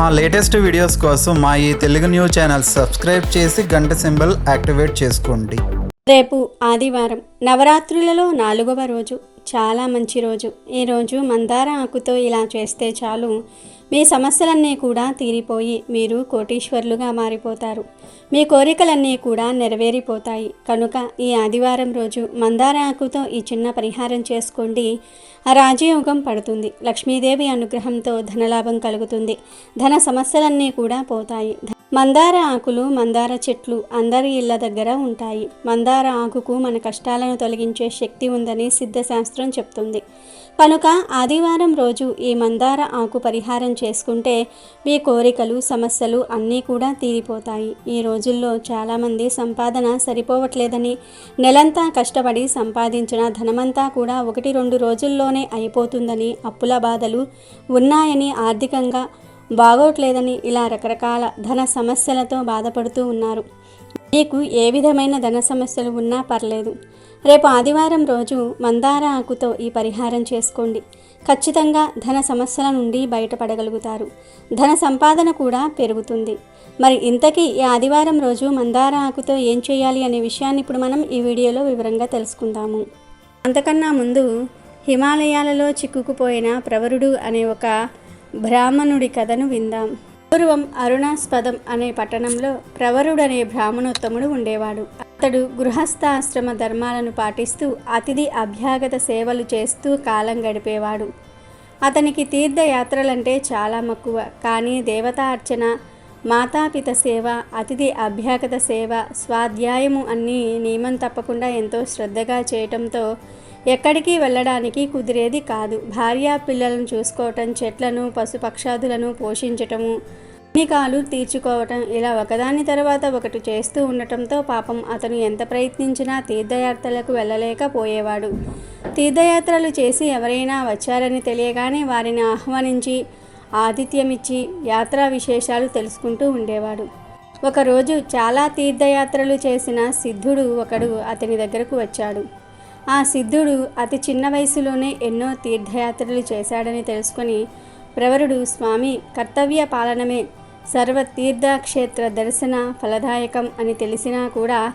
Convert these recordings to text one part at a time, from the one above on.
మా latest videos కోసం మా ఈ తెలుగు న్యూస్ ఛానల్ సబ్స్క్రైబ్ చేసి గంట సింబల్ యాక్టివేట్ చేసుకోండి. రేపు ఆదివారం నవరాత్రులలో నాలుగవ రోజు. చాలా మంచి రోజు. ఈ రోజు మందార ఆకుతో ఇలా చేస్తే చాలు. మీ సమస్యలన్నీ కూడా తీరిపోయి మీరు కోటీశ్వర్లుగా మారిపోతారు. మీ కోరికలన్నీ కూడా నెరవేరిపోతాయి. కనుక ఈ ఆదివారం రోజు మందార ఆకుతో ఈ చిన్న పరిహారం చేసుకోండి. ఆ రాజయోగం పడుతుంది. లక్ష్మీదేవి అనుగ్రహంతో ధనలాభం కలుగుతుంది. ధన సమస్యలన్నీ కూడా పోతాయి. మందార ఆకులు మందార చెట్లు అందరి ఇళ్ళ దగ్గర ఉంటాయి. మందార ఆకుకు మన కష్టాలను తొలగించే శక్తి ఉందని సిద్ధశాస్త్రం చెప్తుంది. కనుక ఆదివారం రోజు ఈ మందార ఆకు పరిహారం చేసుకుంటే మీ కోరికలు సమస్యలు అన్నీ కూడా తీరిపోతాయి. ఈ రోజుల్లో చాలామంది సంపాదన సరిపోవట్లేదని నెలంతా కష్టపడి సంపాదించిన ధనమంతా కూడా ఒకటి రెండు రోజుల్లోనే అయిపోతుందని అప్పుల బాధలు ఉన్నాయని ఆర్థికంగా బాగోట్లేదని ఇలా రకరకాల ధన సమస్యలతో బాధపడుతూ ఉన్నారు. మీకు ఏ విధమైన ధన సమస్యలు ఉన్నా పర్లేదు. రేపు ఆదివారం రోజు మందార ఆకుతో ఈ పరిహారం చేసుకోండి. ఖచ్చితంగా ధన సమస్యల నుండి బయటపడగలుగుతారు. ధన సంపాదన కూడా పెరుగుతుంది. మరి ఇంతకీ ఈ ఆదివారం రోజు మందార ఆకుతో ఏం చేయాలి అనే విషయాన్ని ఇప్పుడు మనం ఈ వీడియోలో వివరంగా తెలుసుకుందాము. అంతకన్నా ముందు హిమాలయాలలో చిక్కుకుపోయిన ప్రవరుడు అనే ఒక బ్రాహ్మణుడి కథను విందాం. పూర్వం అరుణాస్పదం అనే పట్టణంలో ప్రవరుడనే బ్రాహ్మణోత్తముడు ఉండేవాడు. అతడు గృహస్థాశ్రమ ధర్మాలను పాటిస్తూ అతిథి అభ్యాగత సేవలు చేస్తూ కాలం గడిపేవాడు. అతనికి తీర్థయాత్రలంటే చాలా మక్కువ. కానీ దేవతా అర్చన మాతాపిత సేవ అతిథి అభ్యాగత సేవ స్వాధ్యాయము అన్నీ నియమం తప్పకుండా ఎంతో శ్రద్ధగా చేయటంతో ఎక్కడికి వెళ్ళడానికి కుదిరేది కాదు. భార్య పిల్లలను చూసుకోవటం చెట్లను పశుపక్షాదులను పోషించటము అన్నికాలు తీర్చుకోవటం ఇలా ఒకదాని తర్వాత ఒకటి చేస్తూ ఉండటంతో పాపం అతను ఎంత ప్రయత్నించినా తీర్థయాత్రలకు వెళ్ళలేకపోయేవాడు. తీర్థయాత్రలు చేసి ఎవరైనా వచ్చారని తెలియగానే వారిని ఆహ్వానించి ఆతిథ్యమిచ్చి యాత్రా విశేషాలు తెలుసుకుంటూ ఉండేవాడు. ఒకరోజు చాలా తీర్థయాత్రలు చేసిన సిద్ధుడు ఒకడు అతని దగ్గరకు వచ్చాడు. ఆ సిద్ధుడు అతి చిన్న వయసులోనే ఎన్నో తీర్థయాత్రలు చేశాడని తెలుసుకొని ప్రవరుడు స్వామి కర్తవ్య పాలనమే. సర్వ తీర్థక్షేత్ర దర్శన ఫలదాయకం అని తెలిసినా కూడా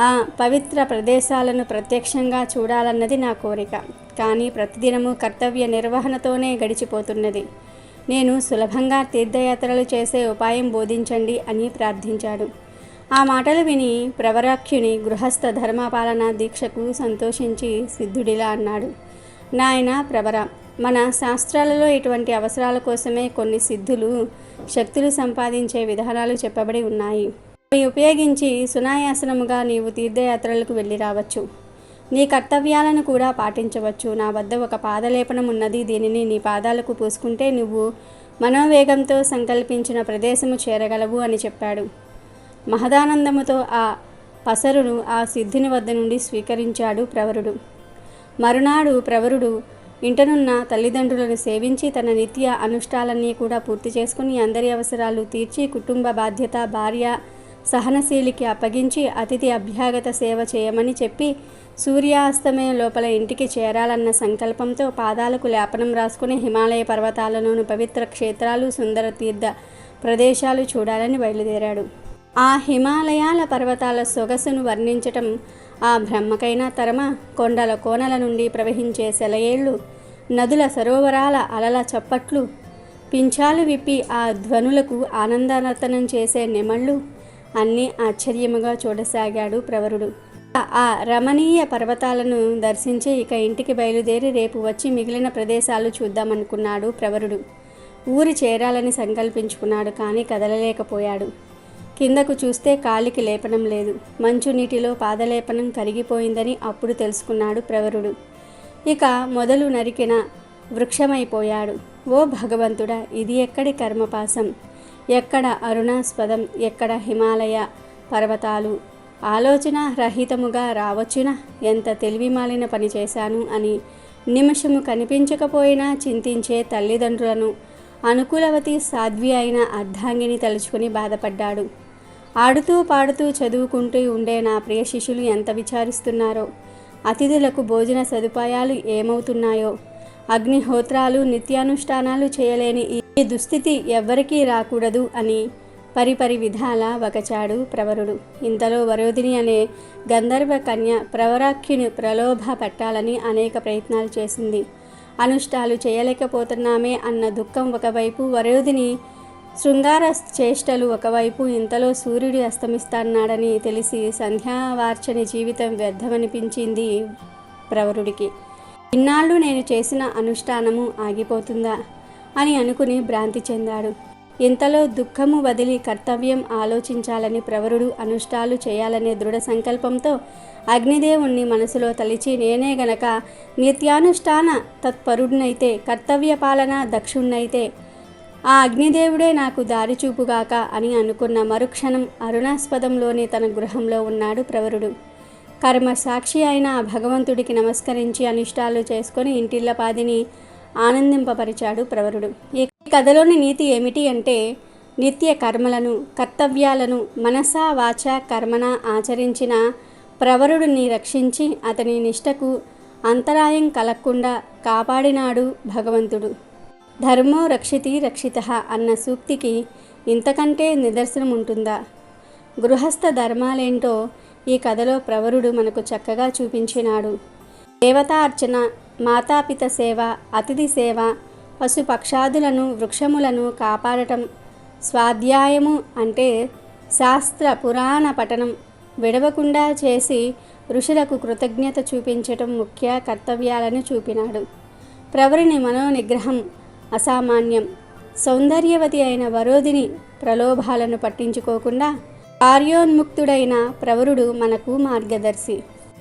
ఆ పవిత్ర ప్రదేశాలను ప్రత్యక్షంగా చూడాలన్నది నా కోరిక. కానీ ప్రతిదినము కర్తవ్య నిర్వహణతోనే గడిచిపోతున్నది. నేను సులభంగా తీర్థయాత్రలు చేసే ఉపాయం బోధించండి అని ప్రార్థించాడు. ఆ మాటలు విని ప్రవరాక్షిణి గృహస్థ ధర్మపాలన దీక్షకు సంతోషించి సిద్ధుడిలా అన్నాడు. నాయన ప్రవర మన శాస్త్రాలలో ఇటువంటి అవసరాల కోసమే కొన్ని సిద్ధులు శక్తులు సంపాదించే విధానాలు చెప్పబడి ఉన్నాయి. అవి ఉపయోగించి సునాయాసనముగా నీవు తీర్థయాత్రలకు వెళ్ళి రావచ్చు. నీ కర్తవ్యాలను కూడా పాటించవచ్చు. నా వద్ద ఒక పాదలేపనం ఉన్నది దీనిని నీ పాదాలకు పూసుకుంటే నువ్వు మనోవేగంతో సంకల్పించిన ప్రదేశము చేరగలవు అని చెప్పాడు. మహదానందముతో ఆ పసరును ఆ సిద్ధిని వద్ద నుండి స్వీకరించాడు ప్రవరుడు. మరునాడు ప్రవరుడు ఇంటనున్న తల్లిదండ్రులను సేవించి తన నిత్య అనుష్ఠాలన్నీ కూడా పూర్తి చేసుకుని అందరి అవసరాలు తీర్చి కుటుంబ బాధ్యత భార్య సహనశీలికి అప్పగించి అతిథి అభ్యాగత సేవ చేయమని చెప్పి సూర్యాస్తమయం లోపల ఇంటికి చేరాలన్న సంకల్పంతో పాదాలకు లేపనం రాసుకుని హిమాలయ పర్వతాలలోని పవిత్ర క్షేత్రాలు సుందర తీర్థ ప్రదేశాలు చూడాలని బయలుదేరాడు. ఆ హిమాలయాల పర్వతాల సొగసును వర్ణించటం ఆ బ్రహ్మకైనా తరమ కొండల కోనల నుండి ప్రవహించే సెలయేళ్ళు నదుల సరోవరాల అలల చప్పట్లు పింఛాలు విప్పి ఆ ధ్వనులకు ఆనందనర్తనం చేసే నెమళ్ళు అన్నీ ఆశ్చర్యముగా చూడసాగాడు ప్రవరుడు. ఆ రమణీయ పర్వతాలను దర్శించి ఇక ఇంటికి బయలుదేరి రేపు వచ్చి మిగిలిన ప్రదేశాలు చూద్దామనుకున్నాడు ప్రవరుడు. ఊరి చేరాలని సంకల్పించుకున్నాడు కానీ కదలలేకపోయాడు. కిందకు చూస్తే కాలికి లేపనం లేదు. మంచు నీటిలో పాదలేపనం కరిగిపోయిందని అప్పుడు తెలుసుకున్నాడు ప్రవరుడు. ఇక మొదలు నరికిన వృక్షమైపోయాడు. ఓ భగవంతుడా ఇది ఎక్కడి కర్మపాసం ఎక్కడ అరుణాస్పదం? ఎక్కడ హిమాలయ పర్వతాలు? ఆలోచన రహితముగా రావచ్చున? ఎంత తెలివిమాలిన పని చేశాను అని నిమిషము కనిపించకపోయినా చింతించే తల్లిదండ్రులను అనుకూలవతి సాధ్వి అయిన అర్ధాంగిని తలుచుకుని బాధపడ్డాడు. ఆడుతూ పాడుతూ చదువుకుంటూ ఉండే నా ప్రియ శిష్యులు ఎంత విచారిస్తున్నారో. అతిథులకు భోజన సదుపాయాలు ఏమవుతున్నాయో. అగ్నిహోత్రాలు నిత్యానుష్ఠానాలు చేయలేని ఈ దుస్థితి ఎవ్వరికీ రాకూడదు అని పరిపరి విధాల వకచాడు ప్రవరుడు. ఇంతలో వరోధిని అనే గంధర్వ కన్య ప్రవరాఖ్యుని ప్రలోభ పెట్టాలని అనేక ప్రయత్నాలు చేసింది. అనుష్ఠాలు చేయలేకపోతున్నామే అన్న దుఃఖం ఒకవైపు వరోధిని శృంగార చేష్టలు ఒకవైపు ఇంతలో సూర్యుడు అస్తమిస్తాన్నాడని తెలిసి సంధ్యావార్చని జీవితం వ్యర్థమనిపించింది ప్రవరుడికి. ఇన్నాళ్ళు నేను చేసిన అనుష్ఠానము ఆగిపోతుందా? అని అనుకుని భ్రాంతి చెందాడు. ఇంతలో దుఃఖము వదిలి కర్తవ్యం ఆలోచించాలని ప్రవరుడు అనుష్ఠాలు చేయాలనే దృఢ సంకల్పంతో అగ్నిదేవుణ్ణి మనసులో తలిచి నేనే గనక నిత్యానుష్ఠాన తత్పరుడినైతే కర్తవ్య పాలన దక్షుణ్ణైతే ఆ అగ్నిదేవుడే నాకు దారి చూపుగాక అని అనుకున్న మరుక్షణం అరుణాస్పదంలోని తన గృహంలో ఉన్నాడు ప్రవరుడు. కర్మ సాక్షి అయిన ఆ భగవంతుడికి నమస్కరించి అనిష్టాలు చేసుకొని ఇంటిల్లపాదిని ఆనందింపపరిచాడు ప్రవరుడు. ఈ కథలోని నీతి ఏమిటి అంటే నిత్య కర్మలను కర్తవ్యాలను మనసా వాచ కర్మన ఆచరించిన ప్రవరుడిని రక్షించి అతని నిష్టకు అంతరాయం కలగకుండా కాపాడినాడు భగవంతుడు. ధర్మో రక్షితి రక్షిత అన్న సూక్తికి ఇంతకంటే నిదర్శనం ఉంటుందా? గృహస్థ ధర్మాలేంటో ఈ కథలో ప్రవరుడు మనకు చక్కగా చూపించినాడు. దేవతార్చన మాతాపిత సేవ అతిథి సేవ పశుపక్షాదులను వృక్షములను కాపాడటం స్వాధ్యాయము అంటే శాస్త్ర పురాణ పఠనం విడవకుండా చేసి ఋషులకు కృతజ్ఞత చూపించటం ముఖ్య కర్తవ్యాలను చూపినాడు. ప్రవరుని మనోనిగ్రహం అసామాన్యం. సౌందర్యవతి అయిన వరోధిని ప్రలోభాలను పట్టించుకోకుండా కార్యోన్ముక్తుడైన ప్రవరుడు మనకు మార్గదర్శి.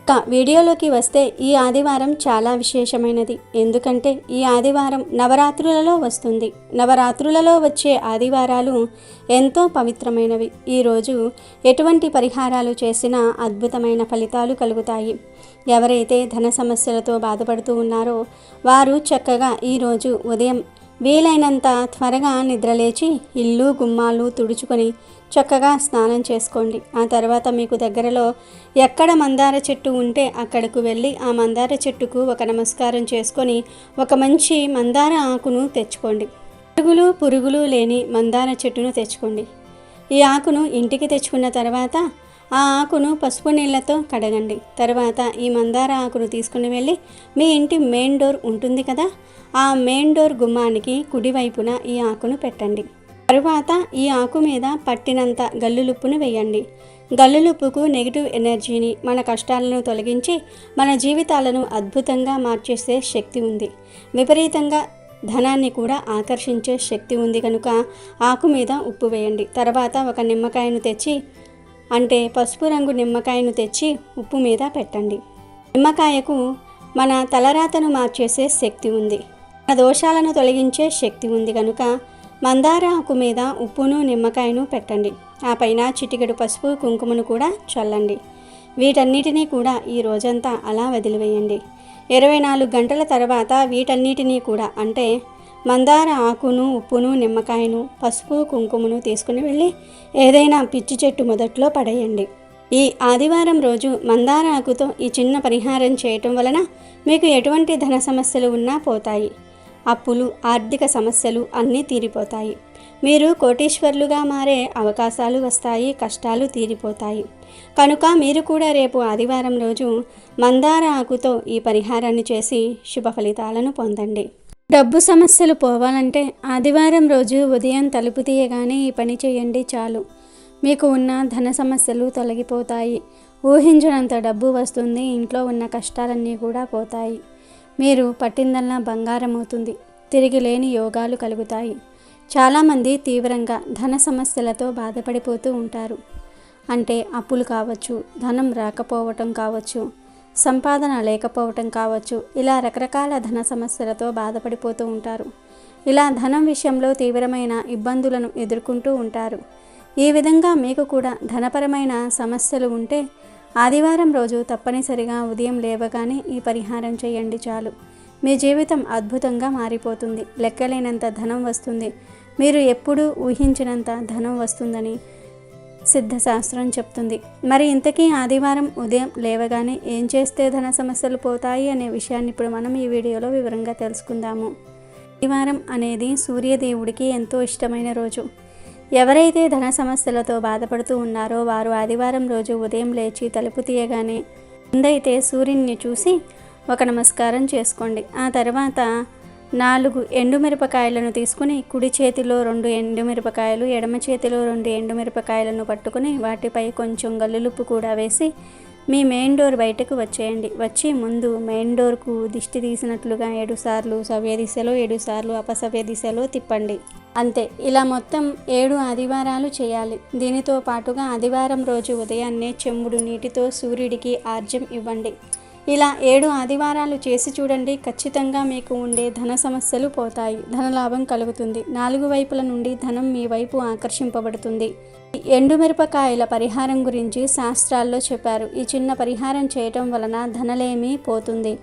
ఇక వీడియోలోకి వస్తే ఈ ఆదివారం చాలా విశేషమైనది. ఎందుకంటే ఈ ఆదివారం నవరాత్రులలో వస్తుంది. నవరాత్రులలో వచ్చే ఆదివారాలు ఎంతో పవిత్రమైనవి. ఈరోజు ఎటువంటి పరిహారాలు చేసినా అద్భుతమైన ఫలితాలు కలుగుతాయి. ఎవరైతే ధన సమస్యలతో బాధపడుతూ ఉన్నారో వారు చక్కగా ఈరోజు ఉదయం వీలైనంత త్వరగా నిద్రలేచి ఇల్లు గుమ్మాలు తుడుచుకొని చక్కగా స్నానం చేసుకోండి. ఆ తర్వాత మీకు దగ్గరలో ఎక్కడ మందార చెట్టు ఉంటే అక్కడకు వెళ్ళి ఆ మందార చెట్టుకు ఒక నమస్కారం చేసుకొని ఒక మంచి మందార ఆకును తెచ్చుకోండి. పురుగులు పురుగులు లేని మందార చెట్టును తెచ్చుకోండి. ఈ ఆకును ఇంటికి తెచ్చుకున్న తర్వాత ఆ ఆకును పసుపు నీళ్ళతో కడగండి. తర్వాత ఈ మందార ఆకును తీసుకుని వెళ్ళి మీ ఇంటి మెయిన్ డోర్ ఉంటుంది కదా ఆ మెయిన్ డోర్ గుమ్మానికి కుడివైపున ఈ ఆకును పెట్టండి. తరువాత ఈ ఆకు మీద పట్టినంత గల్లులుప్పును వేయండి. గల్లులుప్పుకు నెగిటివ్ ఎనర్జీని మన కష్టాలను తొలగించి మన జీవితాలను అద్భుతంగా మార్చేసే శక్తి ఉంది. విపరీతంగా ధనాన్ని కూడా ఆకర్షించే శక్తి ఉంది కనుక ఆకు మీద ఉప్పు వేయండి. తర్వాత ఒక నిమ్మకాయను తెచ్చి అంటే పసుపు రంగు నిమ్మకాయను తెచ్చి ఉప్పు మీద పెట్టండి. నిమ్మకాయకు మన తలరాతను మార్చేసే శక్తి ఉంది. మన దోషాలను తొలగించే శక్తి ఉంది కనుక మందార ఆకు మీద ఉప్పును నిమ్మకాయను పెట్టండి. ఆ పైన చిటికెడు పసుపు కుంకుమను కూడా చల్లండి. వీటన్నిటినీ కూడా ఈ రోజంతా అలా వదిలివేయండి. ఇరవై నాలుగు గంటల తర్వాత వీటన్నిటినీ కూడా అంటే మందార ఆకును ఉప్పును నిమ్మకాయను పసుపు కుంకుమను తీసుకుని వెళ్ళి ఏదైనా పిచ్చి చెట్టు మొదట్లో పడేయండి. ఈ ఆదివారం రోజు మందార ఆకుతో ఈ చిన్న పరిహారం చేయటం వలన మీకు ఎటువంటి ధన సమస్యలు ఉన్నా పోతాయి. అప్పులు ఆర్థిక సమస్యలు అన్నీ తీరిపోతాయి. మీరు కోటీశ్వర్లుగా మారే అవకాశాలు వస్తాయి కష్టాలు తీరిపోతాయి. కనుక మీరు కూడా రేపు ఆదివారం రోజు మందార ఆకుతో ఈ పరిహారాన్ని చేసి శుభ ఫలితాలను పొందండి. డబ్బు సమస్యలు పోవాలంటే ఆదివారం రోజు ఉదయం తలుపు తీయగానే ఈ పని చేయండి చాలు. మీకు ఉన్న ధన సమస్యలు తొలగిపోతాయి. ఊహించినంత డబ్బు వస్తుంది ఇంట్లో ఉన్న కష్టాలన్నీ కూడా పోతాయి. మీరు పట్టిందల్లా బంగారం అవుతుంది తిరిగి లేని యోగాలు కలుగుతాయి. చాలామంది తీవ్రంగా ధన సమస్యలతో బాధపడిపోతూ ఉంటారు. అంటే అప్పులు కావచ్చు ధనం రాకపోవటం కావచ్చు సంపాదన లేకపోవటం కావచ్చు. ఇలా రకరకాల ధన సమస్యలతో బాధపడిపోతూ ఉంటారు. ఇలా ధనం విషయంలో తీవ్రమైన ఇబ్బందులను ఎదుర్కొంటూ ఉంటారు. ఈ విధంగా మీకు కూడా ధనపరమైన సమస్యలు ఉంటే ఆదివారం రోజు తప్పనిసరిగా ఉదయం లేవగానే ఈ పరిహారం చేయండి చాలు. మీ జీవితం అద్భుతంగా మారిపోతుంది. లెక్కలేనంత ధనం వస్తుంది. మీరు ఎప్పుడూ ఊహించినంత ధనం వస్తుందని సిద్ధశాస్త్రం చెప్తుంది. మరి ఇంతకీ ఆదివారం ఉదయం లేవగానే ఏం చేస్తే ధన సమస్యలు పోతాయి అనే విషయాన్ని ఇప్పుడు మనం ఈ వీడియోలో వివరంగా తెలుసుకుందాము. ఆదివారం అనేది సూర్యదేవుడికి ఎంతో ఇష్టమైన రోజు. ఎవరైతే ధన సమస్యలతో బాధపడుతూ ఉన్నారో వారు ఆదివారం రోజు ఉదయం లేచి తలుపు తీయగానే ముందైతే సూర్యుని చూసి ఒక నమస్కారం చేసుకోండి. ఆ తర్వాత నాలుగు ఎండుమిరపకాయలను తీసుకుని కుడి చేతిలో రెండు ఎండుమిరపకాయలు ఎడమ చేతిలో రెండు ఎండుమిరపకాయలను పట్టుకుని వాటిపై కొంచెం గల్లులుప్పు కూడా వేసి మీ మెయిన్ డోర్ బయటకు వచ్చేయండి. వచ్చి ముందు మెయిన్ డోర్కు దిష్టి తీసినట్లుగా ఏడుసార్లు సవ్య దిశలో ఏడుసార్లు అపసవ్య దిశలో తిప్పండి. అంతే ఇలా మొత్తం ఏడు ఆదివారాలు చేయాలి. దీనితో పాటుగా ఆదివారం రోజు ఉదయాన్నే చెంబుడు నీటితో సూర్యుడికి ఆర్జ్యం ఇవ్వండి. ఇలా ఏడు ఆదివారాలు చేసి చూడండి. ఖచ్చితంగా మీకు ఉండే ధన సమస్యలు పోతాయి. ధనలాభం కలుగుతుంది. నాలుగు వైపుల నుండి ధనం మీ వైపు ఆకర్షింపబడుతుంది. ఎండుమిరపకాయల పరిహారం గురించి శాస్త్రాల్లో చెప్పారు. ఈ చిన్న పరిహారం చేయటం వలన ధనలేమి పోతుంది.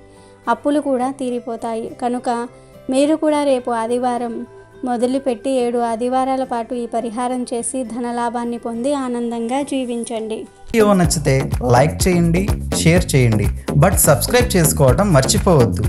అప్పులు కూడా తీరిపోతాయి. కనుక మీరు కూడా రేపు ఆదివారం మొదలుపెట్టి ఏడు ఆదివారాల పాటు ఈ పరిహారం చేసి ధనలాభాన్ని పొంది ఆనందంగా జీవించండి. వీడియో నచ్చితే లైక్ చేయండి షేర్ చేయండి బట్ సబ్స్క్రైబ్ చేసుకోవడం మర్చిపోవద్దు.